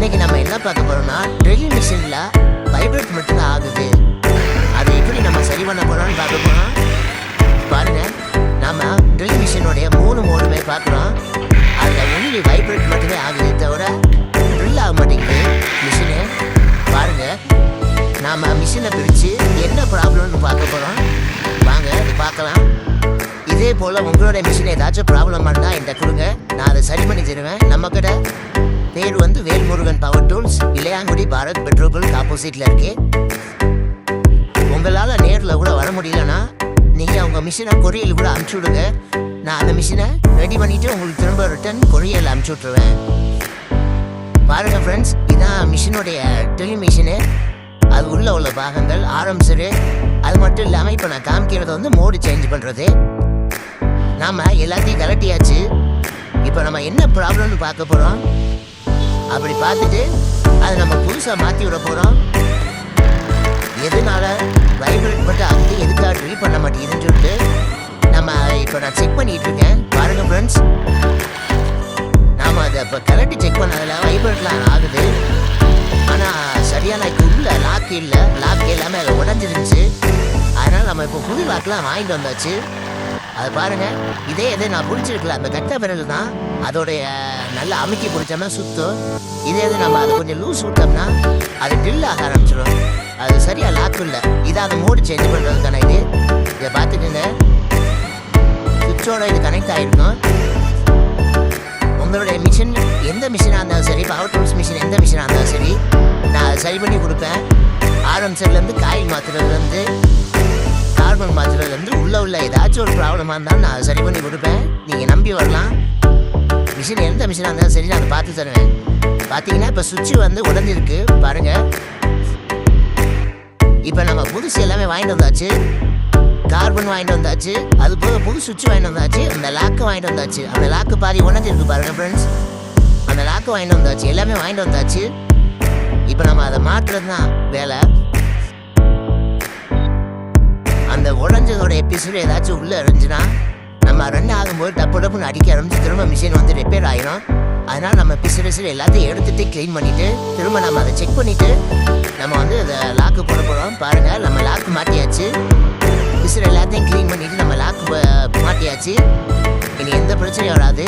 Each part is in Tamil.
இன்னைக்கு நம்ம என்ன பார்க்க போறோம்னா ட்ரில்லிங் மிஷின்ல வைப்ரேட் மட்டும் ஆகுது. அதை எப்படி நம்ம சரி பண்ண போறோம்னு பார்க்க போறோம். பாருங்க நம்ம ட்ரில் மிஷினுடைய மூணு மோடுமே பார்க்குறோம். அதில் ஒன்லி வைப்ரேட் மட்டுமே ஆகுதே தவிர ட்ரில் ஆக மாட்டேங்குது மிஷினு பாருங்க நாம மிஷினை பிரித்து என்ன ப்ராப்ளம்னு பார்க்க போகிறோம் வாங்க அது பார்க்கலாம். இதே போல் உங்களோட மிஷின் ஏதாச்சும் ப்ராப்ளம் இருந்தால் என்கிட்ட கொடுங்க. நான் அதை சரி பண்ணி தருவேன். நம்ம பாரத் பெட்ரோல் பங்க் ஆப்போசிட்டில் இருக்கு. உங்களால் நேரில் கூட வர முடியலன்னா நீங்கள் உங்கள் மிஷினை கொரியல் கூட அனுப்பிச்சி விடுங்க. நான் அந்த மிஷினை ரெடி பண்ணிவிட்டு உங்களுக்கு திரும்ப ரிட்டர்ன் கொரியல் அனுப்பிச்சி விட்ருவேன் பாருங்க ஃப்ரெண்ட்ஸ் இதான் மிஷினுடைய டெலி மிஷினு அது உள்ள உள்ள பாகங்கள் ஆரம்பிச்சரு அது மட்டும் இல்லாமல் இப்போ நான் காமிக்கிறது வந்து மோடு சேஞ்ச் பண்ணுறது நாம் எல்லாத்தையும் கலட்டியாச்சு இப்போ நம்ம என்ன ப்ராப்ளம்னு பார்க்க போகிறோம் அப்படி பார்த்துட்டு அதை நம்ம புதுசாக மாற்றி விட போகிறோம் எதனால வைப்ரேட் மட்டும் அது எதுக்காக ட்ரீட் பண்ண மாட்டேங்குதுன்னு சொல்லிட்டு நம்ம இப்போ நான் செக் பண்ணிட்டு இருக்கேன். பாருங்க ஃப்ரெண்ட்ஸ் நாம் அதை இப்போ கரண்ட்டு செக் பண்ணதில் வைப்ரேட்லாம் ஆகுது. ஆனால் சரியான இப்போ உள்ள லாக் இல்லை. லாக் எல்லாமே அதில் உடஞ்சிருந்துச்சு. அதனால் நம்ம இப்போ புது லாக்லாம் வாங்கிட்டு வந்தாச்சு. அது பாருங்க இதே இது நான் பிடிச்சிருக்கல அந்த கட்ட விரல் தான் அதோடைய நல்லா அமுக்கி பிடிச்சோம்னா சுத்தம் இதே இது நம்ம அதை கொஞ்சம் லூஸ் விட்டோம்னா அது டில் ஆக ஆரம்பிச்சிடும் அது சரியாக லாக் இல்லை. இதை அதை மோடு சேஞ்ச் பண்ணுறதுக்கான இது? இதை பார்த்துக்கோங்க சுவிட்சோட இது கனெக்ட் ஆகிருக்கும் உங்களுடைய மிஷின் எந்த மிஷினாக இருந்தாலும் சரி பவர் டூல்ஸ் மிஷின் எந்த மிஷினாக இருந்தாலும் சரி நான் அதை சரி பண்ணி கொடுப்பேன். ஆரம்பிச்சதுலேருந்து காயில் மாற்றுறதுலேருந்து ப்ராப்ளம் மாற்றுறதுலேருந்து உள்ளே உள்ள ஏதாச்சும் ஒரு ப்ராப்ளமாக இருந்தாலும் நான் சரி பண்ணி கொடுப்பேன். நீங்கள் நம்பி வரலாம். மிஷின் எந்த மிஷினாக இருந்தாலும் சரி நான் அதை பார்த்து தருவேன். பார்த்தீங்கன்னா இப்போ சுவிட்சு வந்து உடஞ்சிருக்கு. பாருங்கள் இப்போ நம்ம புதுசு எல்லாமே வாங்கிட்டு வந்தாச்சு. கார்பன் வாங்கிட்டு வந்தாச்சு. அது போக புது சுவிட்ச் வாங்கிட்டு வந்தாச்சு. அந்த லாக்கு வாங்கிட்டு வந்தாச்சு. அந்த லாக்கு பாதி உணர்ந்துருக்கு பாருங்க ஃப்ரெண்ட்ஸ் அந்த லாக்கு வாங்கிட்டு வந்தாச்சு. எல்லாமே வாங்கிட்டு வந்தாச்சு. இப்போ நம்ம அதை மாற்றுறது தான் வேலை. அந்த உடஞ்சதோட எபிசோடு ஏதாச்சும் உள்ளே இருந்துச்சுன்னா நம்ம ரன் ஆகும்போது டப்பு டப்புன்னு அடிக்க ஆரம்பிச்சு திரும்ப மிஷின் வந்து ரிப்பேர் ஆயிரும். அதனால் நம்ம பிசுறு எல்லாத்தையும் எடுத்துகிட்டு க்ளீன் பண்ணிவிட்டு திரும்ப நம்ம அதை செக் பண்ணிவிட்டு நம்ம வந்து அதை லாக்கு போட போகிறோம் பாருங்கள் நம்ம லாக்கு மாட்டியாச்சு. பிசுறு எல்லாத்தையும் க்ளீன் பண்ணிவிட்டு நம்ம லாக்கு மாட்டியாச்சு. இனி எந்த பிரச்சனையும் வராது.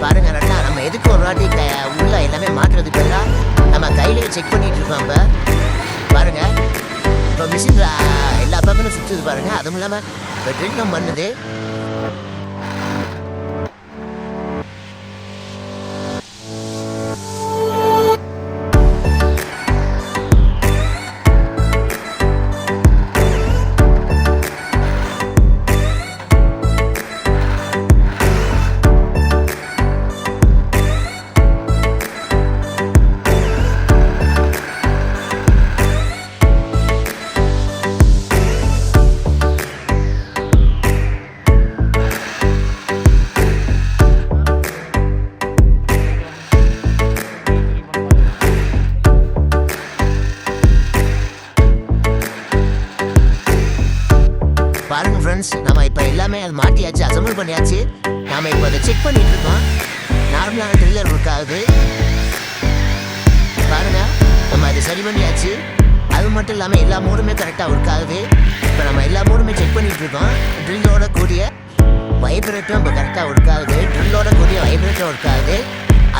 பாருங்கள் ரெண்டா நம்ம எதுக்கு ஒரு வாட்டி க- உள்ள எல்லாமே மாற்றுறதுக்கு பதிலாக நம்ம கையிலேயே செக் பண்ணிகிட்டு இருக்கோம் இப்போ அதுவும் இல்லாமல் இப்போ நம்ம பண்ணுது ஃப்ரெண்ட்ஸ் நம்ம இப்போ எல்லாமே அது மாட்டியாச்சு அசம்பிள் பண்ணியாச்சு. நாம் இப்போ அதை செக் பண்ணிட்டு இருக்கோம். நார்மலான ட்ரில்லர் ஒர்க் ஆகுது பாருங்க நம்ம அதை சரி பண்ணியாச்சு. அது மட்டும் இல்லாமல் எல்லா மூடுமே கரெக்டாக ஒர்க் ஆகுது இப்போ நம்ம எல்லா மூடுமே செக் பண்ணிட்டு இருக்கோம். ட்ரில்லோட கூடிய வைப்ரேட்டும் இப்போ கரெக்டாக ஒர்க் ஆகுது ட்ரில்லோட கூடிய வைப்ரேட்டும் ஒர்க் ஆகுது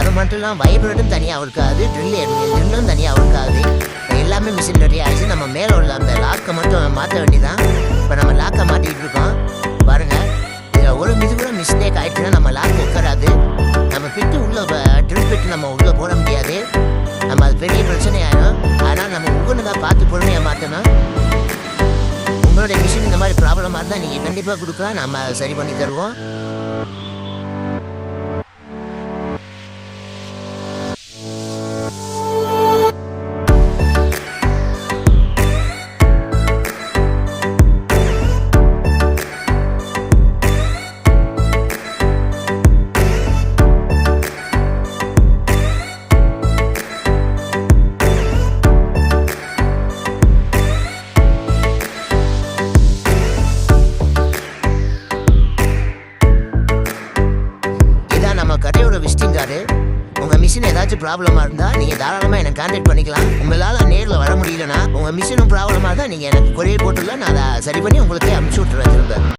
அது மட்டும் இல்லாமல் வைப்ரேட்டும் தனியாக ஒர்க் ஆகுது ட்ரில் ட்ரில்லும் தனியாக ஒர்க் ஆகுது எல்லாமே மிஷின் ரெடி ஆகிடுச்சு நம்ம மேலே உள்ள அந்த லாக்கை மட்டும் மாற்ற வேண்டியதான் இப்போ நம்ம லாக்கை மாட்டிக்கிட்டு இருக்கோம். பாருங்கள் இதில் ஒரு மிஷின் கூட மிஸ்டேக் ஆகிடுச்சுன்னா நம்ம லாக் உட்காராது. நம்ம ஃபிட்டு உள்ளே ட்ரில் ஃபிட்டு நம்ம உள்ளே போட முடியாது. நம்ம அது பெரிய பிரச்சனை ஆகிடும் அதனால் நம்ம ஒவ்வொன்று பார்த்து பொறுமையாக மாற்றணும் உங்களுடைய மிஷின் இந்த மாதிரி ப்ராப்ளமாக இருந்தால் நீங்கள் கண்டிப்பாக கொடுக்கலாம். நம்ம சரி பண்ணி தருவோம். மிஷின் ஏதாச்சும் ப்ராப்ளமா இருந்தா நீங்க தாராளமா எனக்கு கான்டாக்ட் பண்ணிக்கலாம். உங்களால நேர்ல வர முடியலன்னா உங்க மிஷினும் ப்ராப்ளமா தான் நீங்க எனக்கு கொரியர் போட்டுல நான் அதை சரி பண்ணி உங்களுக்கு அனுப்பிச்சு விட்டுறேன் திரும்ப.